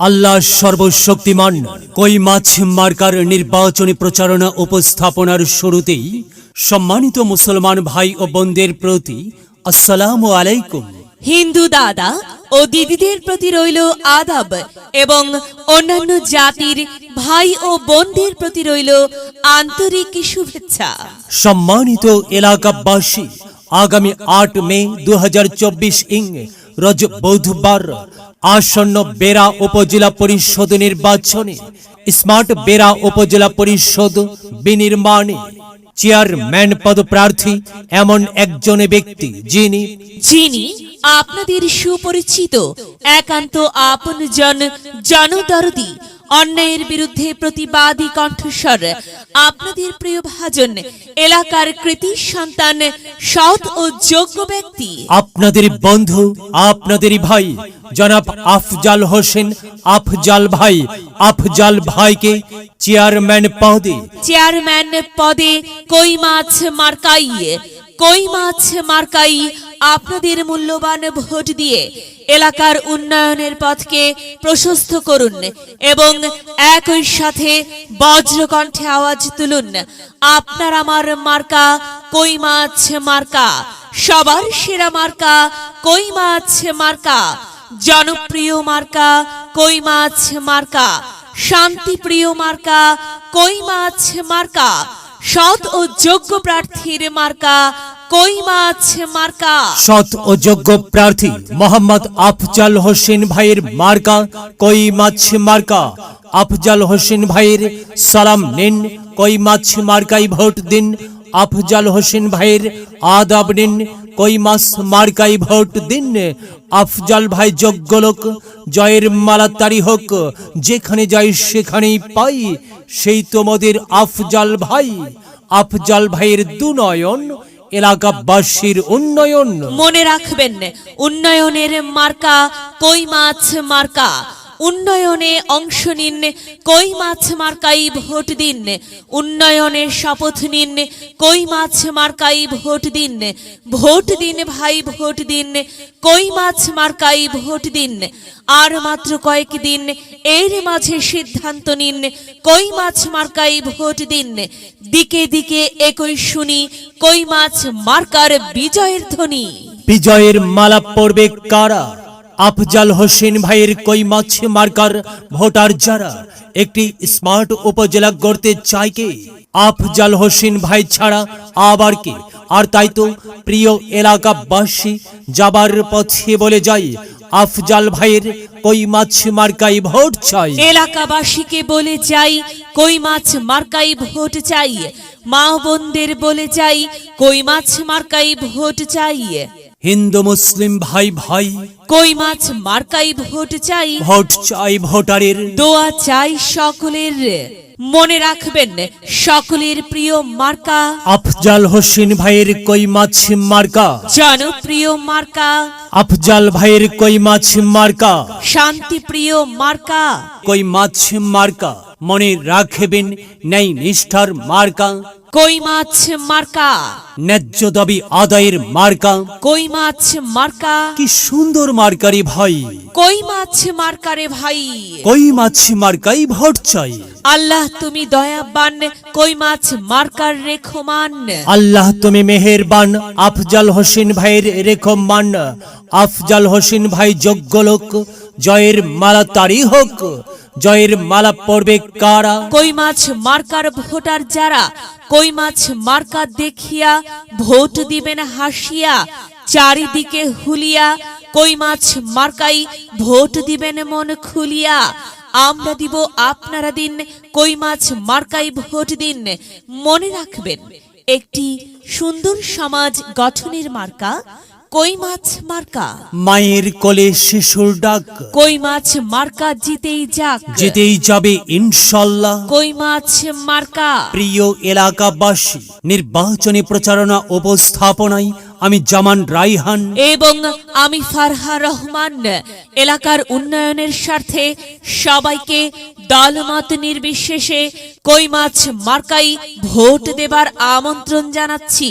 আল্লাহ সর্বশক্তিমান। কই মাছ মার্কার নির্বাচনী প্রচারণা উপস্থাপনার শুরুতেই সম্মানিত মুসলমান ভাই ও বোনদের প্রতি আসসালামু আলাইকুম। হিন্দু দাদা ও দিদিদের প্রতি রইল আদাব এবং অন্যান্য জাতির ভাই ও বোনদের প্রতি রইল আন্তরিক শুভেচ্ছা। সম্মানিত এলাকাবাসী আগামী আট মে দুহাজার চব্বিশ ইং রজ বৌধবার আসন্ন বেড়া উপজেলা পরিষদ নির্বাচনে স্মার্ট বেরা উপজেলা পরিষদ বিনির্মাণে চেয়ারম্যান পদ প্রার্থী এমন একজন ব্যক্তি যিনি যিনি আপনাদের সুপরিচিত, একান্ত আপনজন, জনদরদি অন্যায়ের বিরুদ্ধে প্রতিবাদী কণ্ঠস্বর। আপনাদের প্রিয় ভাজন এলাকার কৃতি সন্তান সৎ ও যোগ্য ব্যক্তি। আপনাদের বন্ধু আপনাদেরই ভাই জনাব আফজাল হোসেন আফজাল ভাই আফজাল ভাইকে চেয়ারম্যান পদে। চেয়ারম্যান পদে কই মাছ মার্কাই। কই মাছ মার্কাই আপনাদের মূল্যবান ভোট দিয়ে এলাকার উন্নয়নের পথকে প্রশস্ত করুন এবং একই সাথে বজ্রকণ্ঠে আওয়াজ তুলুন। আপনার আমার মার্কা কই মাছ মার্কা? সবার সেরা মার্কা কই মাছ মার্কা? জনপ্রিয় মার্কা কই মাছ মার্কা? শান্তিপ্রিয় মার্কা কই মাছ মার্কা? সৎ ও যোগ্য প্রার্থীর মার্কা কই মাছ মার্কা? সৎ ও যোগ্য প্রার্থী মোহাম্মদ আফজাল হোসেন ভাইয়ের মার্কা কই মাছ মার্কা? আফজাল হোসেন ভাইয়ের সালাম নিন, কই মাছ মার্কাই ভোট দিন আফজাল হোসেন ভাইয়ের আদাব নিন। কই মাছ মার্কাই ভোট দিন। আফজাল ভাই যোগ্য লোক, জয়ের মালা তারি হোক। যেখানে যাই সেখানেই পাই। সেই তোমাদের আফজাল ভাই। আফজাল ভাইয়ের দুনয়ন, এলাকাবাসীর উন্নয়ন। মনে রাখবেন, উন্নয়নের মার্কা কই মাছ মার্কা? উন্নয়নে অংশ নিন, কই মাছ মার্কাই ভোট দিন। উন্নয়নে শপথ নিন, কই মাছ মার্কাই ভোট দিন। ভোট দিন ভাই, ভোট দিন, কই মাছ মার্কাই ভোট দিন। আর মাত্র কয়েক দিন, এর মাঝে সিদ্ধান্ত নিন, কই মাছ মার্কাই ভোট দিন। দিকে দিকে একই শুনি, কই মাছ মার্কার বিজয়ের ধ্বনি। বিজয়ের মালা পড়বে কারা? আফজাল হোসেন ভাইয়ের কই মাছ মার্কার ভোটার যারা? একটি স্মার্ট উপজেলা গড়তে চায় কে? আফজাল হোসেন ভাই ছাড়া আবার কে? আর তাই তো প্রিয় এলাকাবাসী যাবার পথে বলে যাই আফজাল ভাইয়ের কই মাছ মার্কাই ভোট চাই। এলাকাবাসীকে বলে যাই কই মাছ মার্কাই ভোট চাই। মা বোনদের বলে যাই কই মাছ মার্কাই ভোট চাই। হিন্দু মুসলিম ভাই ভাই। কই মাছ মার্কাই ভোট চাই? ভোট চাই ভোটারের। দোয়া চাই সকলের। মনে রাখবেন সকলের প্রিয় মার্কা। আফজাল হোসেন ভাইয়ের কই মাছ মার্কা? জনপ্রিয় মার্কা? আফজাল ভাইয়ের কই মাছ মার্কা? শান্তিপ্রিয় মার্কা। কই মাছ মার্কা? মনে রাখবেন নেই নিষ্ঠার মার্কা। কই মাছ মার্কা? ন্যায্য দাবি আদায়ের মার্কা। কই মাছ মার্কা? কি সুন্দর মার্কারে ভাই। কই মাছ মার্কারে ভাই? কই মাছ মার্কাই ভোট চাই। আল্লাহ তুমি দয়াবান কই মাছ মার্কার রেখমান। আল্লাহ তুমি মেহেরবান আফজাল হোসেন ভাইয়ের রেখো মান আফজাল হোসেন ভাই যোগ্য লোক জয়ের মালা তারি হোক। জয়ের মালা পড়বে কারা? কই মাছ মার্কার ভোটার যারা? কই মাছ মার্কা দেখিয়া ভোট দিবেন হাসিয়া? চারিদিকে হুলিয়া। কই মাছ মার্কাই ভোট দিবেন মন খুলিয়া? আমরা দিব আপনারা দিন, কই মাছ মার্কাই ভোট দিন। মনে রাখবেন, একটি সুন্দর সমাজ গঠনের মার্কা কই মাছ মার্কা? মায়ের কোলে শিশুর ডাক। কই মাছ মার্কা জিতেই যাক। যেতেই যাবে ইনশাল্লাহ। কই মাছ মার্কা? প্রিয় এলাকাবাসী নির্বাচনী প্রচারণা উপস্থাপনায় আমি জামান রাইহান এবং আমি ফারহা রহমান। এলাকার উন্নয়নের স্বার্থে সবাইকে দলমত নির্বিশেষে কই মাছ মার্কাই ভোট দেবার আমন্ত্রণ জানাচ্ছি।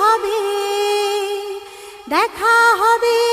হবে দেখা হবে।